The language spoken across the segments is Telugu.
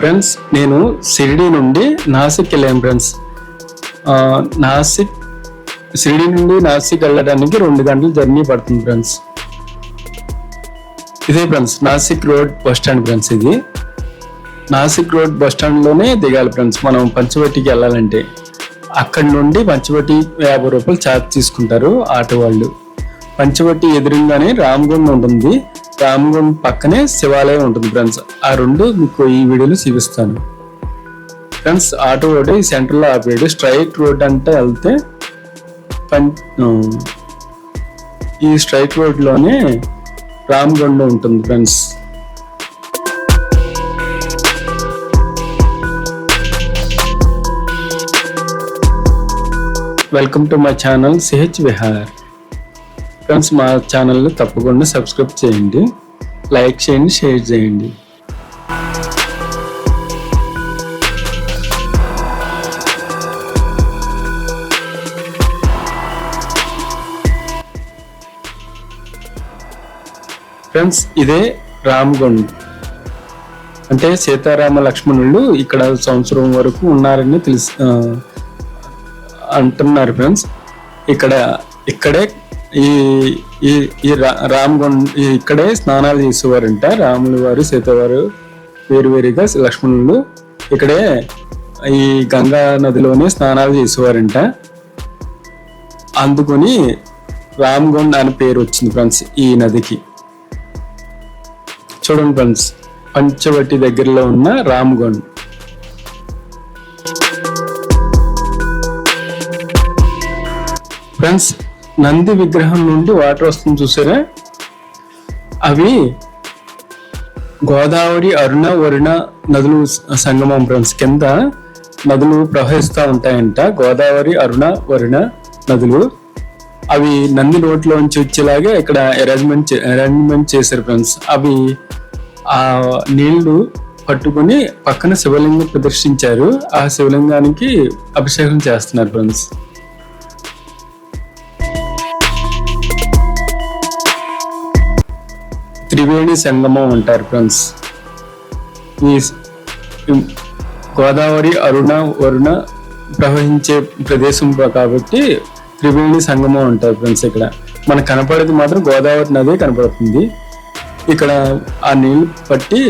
ఫ్రెండ్స్ నేను షిరిడి నుండి నాసిక్ వెళ్ళాను ఫ్రెండ్స్ నాసిక్ షిరిడి నుండి నాసిక్ వెళ్ళడానికి రెండు గంటల జర్నీ పడుతుంది ఫ్రెండ్స్ ఇదే friends Nashik road bus stand friends ఇది. నాసిక్ రోడ్ బస్ స్టాండ్లోనే దిగాలి ఫ్రెండ్స్ మనం పంచవటికి వెళ్ళాలంటే. అక్కడి నుండి పంచవటి యాభై రూపాయలు ఛార్జ్ తీసుకుంటారు ఆటో వాళ్ళు. పంచవటి ఎదురుగానే రామగుండ ఉంటుంది. రామగుండ పక్కనే శివాలయం ఉంటుంది ఫ్రెండ్స్. ఆ రెండు మీకు ఈ వీడియోలో చూపిస్తాను. ఫ్రెండ్స్ ఆటో రోడ్ ఈ సెంటర్లో ఆపేడు. స్ట్రైట్ రోడ్ అంటే వెళ్తే ఈ స్ట్రైట్ రోడ్లోనే రామగుండ ఉంటుంది friends. Welcome to my channel CH Vihar. Friends మా ఛానల్ని తప్పకుండా సబ్స్క్రైబ్ చేయండి. లైక్ చేయండి షేర్ చేయండి. ఫ్రెండ్స్ ఇదే రామ్గుండ్. అంటే సీతారామ లక్ష్మణులు ఇక్కడ సంవత్సరం వరకు ఉన్నారని తెలుసు అంటున్నారు ఫ్రెండ్స్ ఇక్కడ ఇక్కడే ఈ ఈ ఈ రా- ఈ- ఇక్కడే స్నానాలు చేసేవారంట. రాములు వారు సీతవారు వేరు వేరుగా లక్ష్మణులు ఇక్కడే ఈ గంగా నదిలోనే స్నానాలు చేసేవారంట. అందుకొని రామగొండ అనే పేరు వచ్చింది ఫ్రెండ్స్ ఈ నదికి. చూడండి ఫ్రెండ్స్ పంచవటి దగ్గరలో ఉన్న రామగొండ్ ఫ్రెండ్స్ నంది విగ్రహం నుండి వాటర్ వస్తుంది చూసారా? అవి గోదావరి అరుణ వరుణ నదులు సంగమం ఫ్రెండ్స్. కింద నదులు ప్రవహిస్తూ ఉంటాయంట. గోదావరి అరుణ వరుణ నదులు. అవి నంది నోట్లోంచి వచ్చేలాగా ఇక్కడ అరేంజ్మెంట్ అరేంజ్మెంట్ చేశారు ఫ్రెండ్స్. అవి ఆ నీళ్ళు పట్టుకొని పక్కన శివలింగం ప్రదర్శించారు. ఆ శివలింగానికి అభిషేకం చేస్తున్నారు ఫ్రెండ్స్. త్రివేణి సంగమం అంటారు ఫ్రెండ్స్. ఈ గోదావరి అరుణ వరుణ ప్రవహించే ప్రదేశం కాబట్టి త్రివేణి సంగమం అంటారు ఫ్రెండ్స్ ఇక్కడ. మనకు కనపడేది మాత్రం గోదావరి నదే కనపడుతుంది. ఇక్కడ ఆ నీళ్ళు పట్టి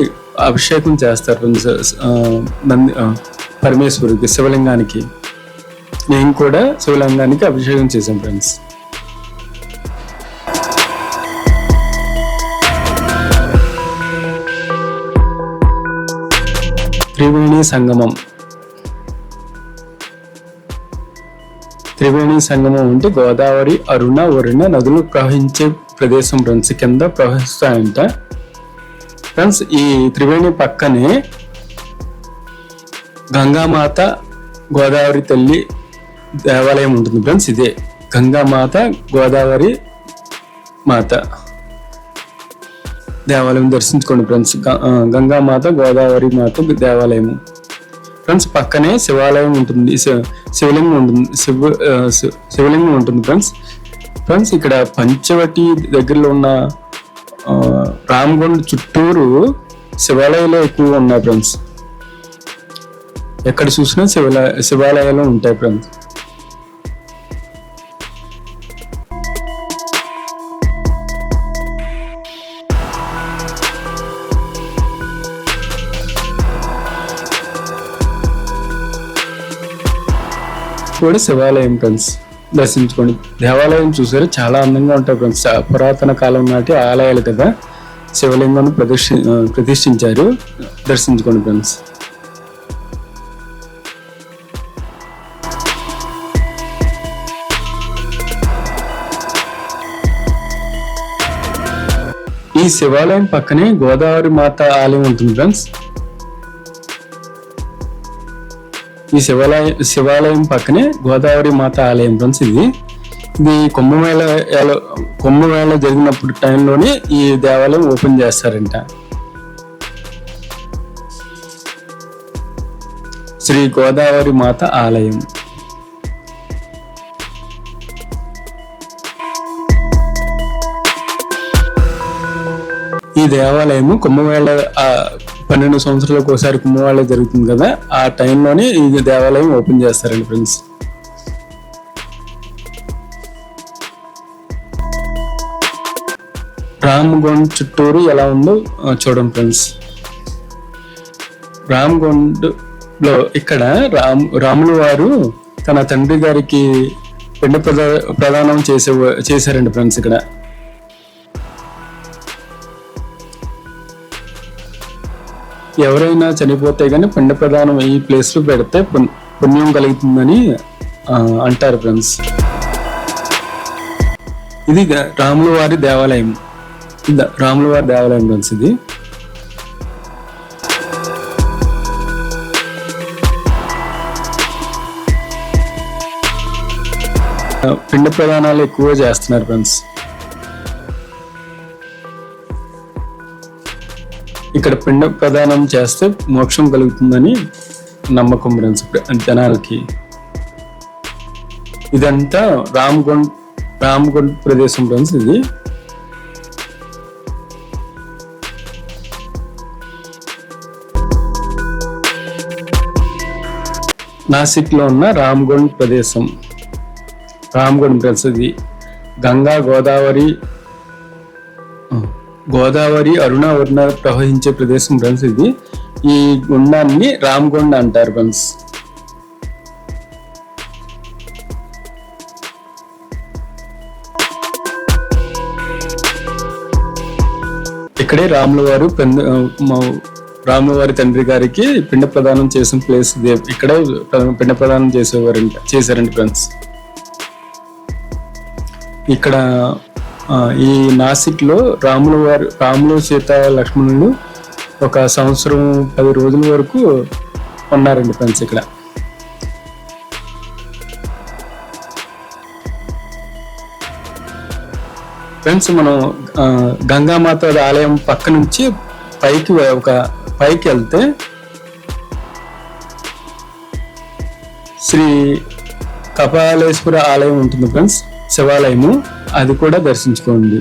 అభిషేకం చేస్తారు ఫ్రెండ్స్ నంది పరమేశ్వరుడికి శివలింగానికి. నేను కూడా శివలింగానికి అభిషేకం చేశాను ఫ్రెండ్స్. త్రివేణి సంగమం. త్రివేణి సంగమం అంటే గోదావరి అరుణ వరుణ నదులు ప్రవహించే ప్రదేశం ఫ్రెండ్స్. కింద ప్రవహిస్తాయంట. ఫ్రెండ్స్ ఈ త్రివేణి పక్కనే గంగామాత గోదావరి తల్లి దేవాలయం ఉంటుంది ఫ్రెండ్స్ ఇదే. గంగామాత గోదావరి మాత. దేవాలయం దర్శించుకోండి ఫ్రెండ్స్. గంగామాత గోదావరి మాత దేవాలయం ఫ్రెండ్స్ పక్కనే శివాలయం ఉంటుంది. శివలింగం ఉంటుంది. శివ శివలింగం ఉంటుంది ఫ్రెండ్స్. ఫ్రెండ్స్ ఇక్కడ పంచవటి దగ్గరలో ఉన్న ఆ, రామగుండ చుట్టూరు శివాలయాలు ఎక్కువగా ఉన్నాయి ఫ్రెండ్స్. ఎక్కడ చూసినా శివాలయ శివాలయాలు ఉంటాయి ఫ్రెండ్స్. కూడా శివాలయం ఫ్రెండ్స్ దర్శించుకోండి. దేవాలయం చూసారు చాలా అందంగా ఉంటాయి ఫ్రెండ్స్ పురాతన కాలం నాటి ఆలయాలు కదా. శివలింగం ప్రతిష్ఠి ప్రతిష్ఠించారు. దర్శించుకోండి ఫ్రెండ్స్ ఈ శివాలయం పక్కనే గోదావరి మాత ఆలయం ఉంటుంది ఫ్రెండ్స్ ఈ శివాలయం శివాలయం పక్కనే గోదావరి మాత ఆలయం ఫ్రెండ్స్ ఇది ఇది కుంభమేళ కుంభమేళ జరిగినప్పుడు టైంలోనే ఈ దేవాలయం ఓపెన్ చేస్తారంట. శ్రీ గోదావరి మాత ఆలయం. ఈ దేవాలయము కుంభమేళ పన్నెండు సంవత్సరాలకు ఒకసారి కుంభమేళ జరుగుతుంది కదా ఆ టైంలోనే ఈ దేవాలయం ఓపెన్ చేస్తారండి ఫ్రెండ్స్. రామ్గొండ చుట్టూరు ఎలా ఉందో చూడండి ఫ్రెండ్స్. రామ్గొండ్లో ఇక్కడ రామ్ రాములు వారు తన తండ్రి గారికి పిండ ప్రదా ప్రదానం చేసే చేశారండి ఫ్రెండ్స్ ఇక్కడ. ఎవరైనా చనిపోతే గానీ పిండ ప్రదానం ఈ ప్లేస్లో పెడితే పుణ్యం కలుగుతుందని అంటారు ఫ్రెండ్స్ ఇది రాములవారి రాముల వారి దేవాలయం. రాములవారి రాముల వారి దేవాలయం ఫ్రెండ్స్ ఇది. పిండ ప్రదానాలు ఎక్కువ చేస్తున్నారు ఫ్రెండ్స్ ఇక్కడ పిండ ప్రదానం చేస్తే మోక్షం కలుగుతుందని నమ్మకం ఫ్రెండ్స్ జనాలకి. ఇదంతా రామ్గుండ్ రామ్గుండ్ ప్రదేశం ఫ్రెండ్స్ ఇది. నాసిక్లో ఉన్న రామ్గుండ్ ప్రదేశం. రామ్గుండ్ ఫ్రెండ్స్ ఇది. గంగా గోదావరి గోదావరి అరుణ వరుణ ప్రవహించే ప్రదేశం ఫ్రెండ్స్ ఇది. ఈ గుండాన్ని రామ్గొండ అంటారు ఫ్రెండ్స్. ఇక్కడే రాముల వారు రాములవారి రాముల వారి తండ్రి గారికి పిండ ప్రదానం చేసిన ప్లేస్ ఇదే. ఇక్కడే పిండ ప్రదానం చేసేవారంట చేశారండి ఫ్రెండ్స్. ఇక్కడ ఈ నాసిక్లో రాముల వారు రాములు సీత లక్ష్మణులు ఒక సంవత్సరం పది రోజుల వరకు ఉన్నారండి ఫ్రెండ్స్ ఇక్కడ. ఫ్రెండ్స్ మనం గంగామాత ఆలయం పక్క నుంచి పైకి ఒక పైకి వెళ్తే శ్రీ కపాలేశ్వర ఆలయం ఉంటుంది ఫ్రెండ్స్. శివాలయము అది కూడా దర్శించుకోండి.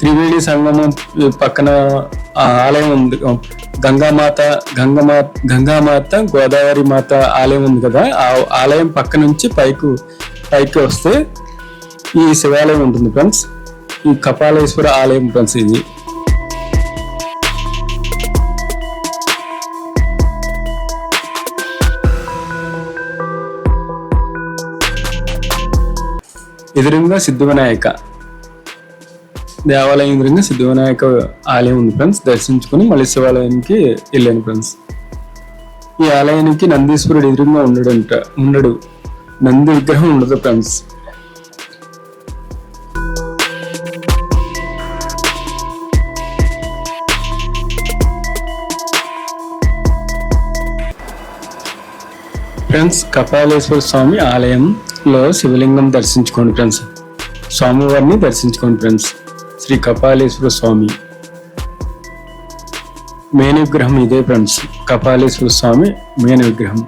త్రివేణి సంగమం పక్కన ఆలయం ఉంది. గంగామాత గంగమా గంగామాత గోదావరి మాత ఆలయం ఉంది కదా ఆ ఆలయం పక్క నుంచి పైకి పైకి వస్తే ఈ శివాలయం ఉంటుంది ఫ్రెండ్స్. ఈ కపాలేశ్వర ఆలయం ఫ్రెండ్స్ ఇది. ఎదురుగా సిద్ధివినాయక. దేవాలయం ఎదురుగా సిద్ధివినాయక ఆలయం ఉంది ఫ్రెండ్స్ దర్శించుకుని మళ్ళీ శివాలయానికి వెళ్ళాను ఫ్రెండ్స్ ఈ ఆలయానికి నందీశ్వరుడు ఎదురుగా ఉండడంట ఉండడు. నంది విగ్రహం ఉండదు ఫ్రెండ్స్ ఫ్రెండ్స్ కపాలేశ్వర స్వామి ఆలయం లో శివలింగం దర్శించుకోండి ఫ్రెండ్స్. స్వామివారిని దర్శించుకోండి ఫ్రెండ్స్. శ్రీ కపాలేశ్వర స్వామి. మెయిన్ విగ్రహం ఇదే ఫ్రెండ్స్. కపాలేశ్వర స్వామి మేన విగ్రహం.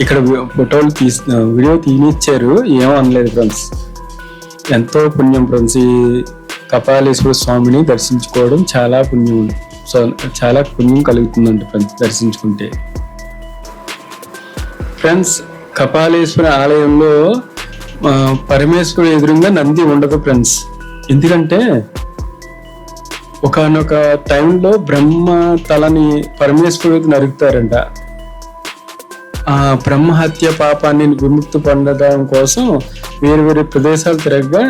ఇక్కడ ఫోటోలు తీసి వీడియో తీనిచ్చారు. ఏమో అనలేదు ఫ్రెండ్స్. ఎంతో పుణ్యం ఫ్రెండ్స్ ఈ కపాలేశ్వర స్వామిని దర్శించుకోవడం చాలా పుణ్యం. సో చాలా పుణ్యం కలుగుతుందండి ఫ్రెండ్స్ దర్శించుకుంటే. ఫ్రెండ్స్ కపాలేశ్వర ఆలయంలో పరమేశ్వరుడు ఎదురుగా నంది ఉండదు ఫ్రెండ్స్. ఎందుకంటే ఒకనొక టైంలో బ్రహ్మ తలని పరమేశ్వరుడికి నరుకుతారంట. ఆ బ్రహ్మహత్య పాపాన్ని విముక్తి పొందడం కోసం వేరు వేరు ప్రదేశాలు తిరగగా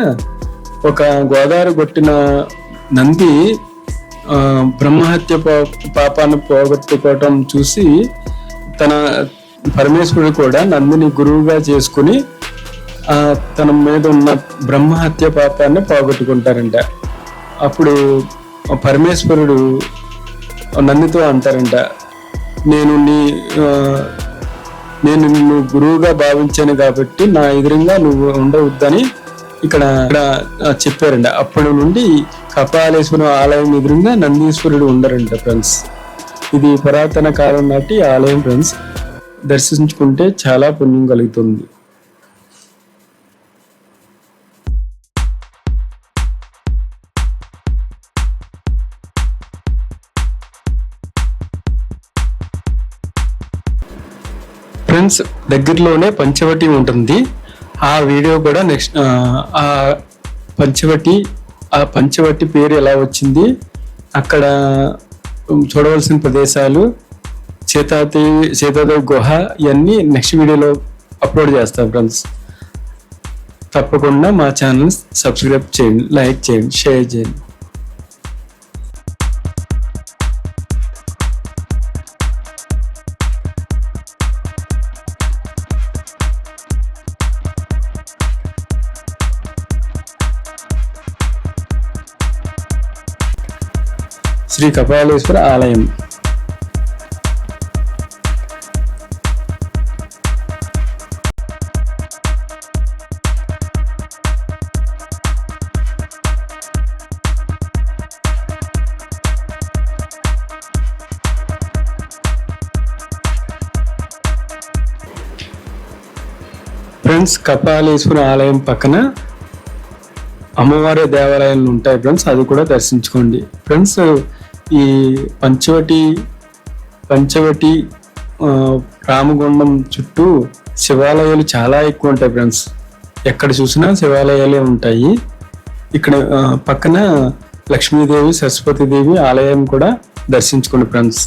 ఒక గోదావరి కొట్టిన నంది బ్రహ్మహత్య పాపాన్ని పోగొట్టుకోవటం చూసి తన పరమేశ్వరుడు కూడా నందిని గురువుగా చేసుకుని ఆ, తన మీద ఉన్న బ్రహ్మహత్య పాపాన్ని పోగొట్టుకుంటారంట. అప్పుడు పరమేశ్వరుడు నందితో అంటారంట నేను నీ నేను నిన్ను గురువుగా భావించాను కాబట్టి నా ఎదురుగా నువ్వు ఉండవద్దని ఇక్కడ ఇక్కడ చెప్పారంట. అప్పటి నుండి కపాలేశ్వరం ఆలయం ఎదురుగా నందీశ్వరుడు ఉండరంట ఫ్రెండ్స్. ఇది పురాతన కాలం నాటి ఆలయం ఫ్రెండ్స్. దర్శించుకుంటే చాలా పుణ్యం కలుగుతుంది. ఫ్రెండ్స్ దగ్గరలోనే పంచవటి ఉంటుంది. ఆ వీడియో కూడా నెక్స్ట్ ఆ పంచవటి ఆ పంచవటి పేరు ఎలా వచ్చింది? అక్కడ చూడవలసిన ప్రదేశాలు సీతాదేవి సీతాదేవి గుహ ఇవన్నీ నెక్స్ట్ వీడియోలో అప్లోడ్ చేస్తాం ఫ్రెండ్స్ తప్పకుండా మా ఛానల్ సబ్స్క్రైబ్ చేయండి లైక్ చేయండి షేర్ చేయండి. శ్రీ కపాలేశ్వర ఆలయం. ఫ్రెండ్స్ కపాలేశ్వర ఆలయం పక్కన అమ్మవారి దేవాలయాలు ఉంటాయి ఫ్రెండ్స్ అది కూడా దర్శించుకోండి. ఫ్రెండ్స్ ఈ పంచవటి పంచవటి రామగుండం చుట్టూ శివాలయాలు చాలా ఎక్కువ ఉంటాయి ఫ్రెండ్స్. ఎక్కడ చూసినా శివాలయాలే ఉంటాయి. ఇక్కడ పక్కన లక్ష్మీదేవి సరస్వతీదేవి ఆలయం కూడా దర్శించుకోండి ఫ్రెండ్స్.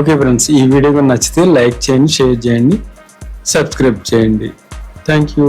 ఓకే ఫ్రెండ్స్ ఈ వీడియో నచ్చితే లైక్ చేయండి షేర్ చేయండి. సబ్స్క్రైబ్ చేయండి. Thank you.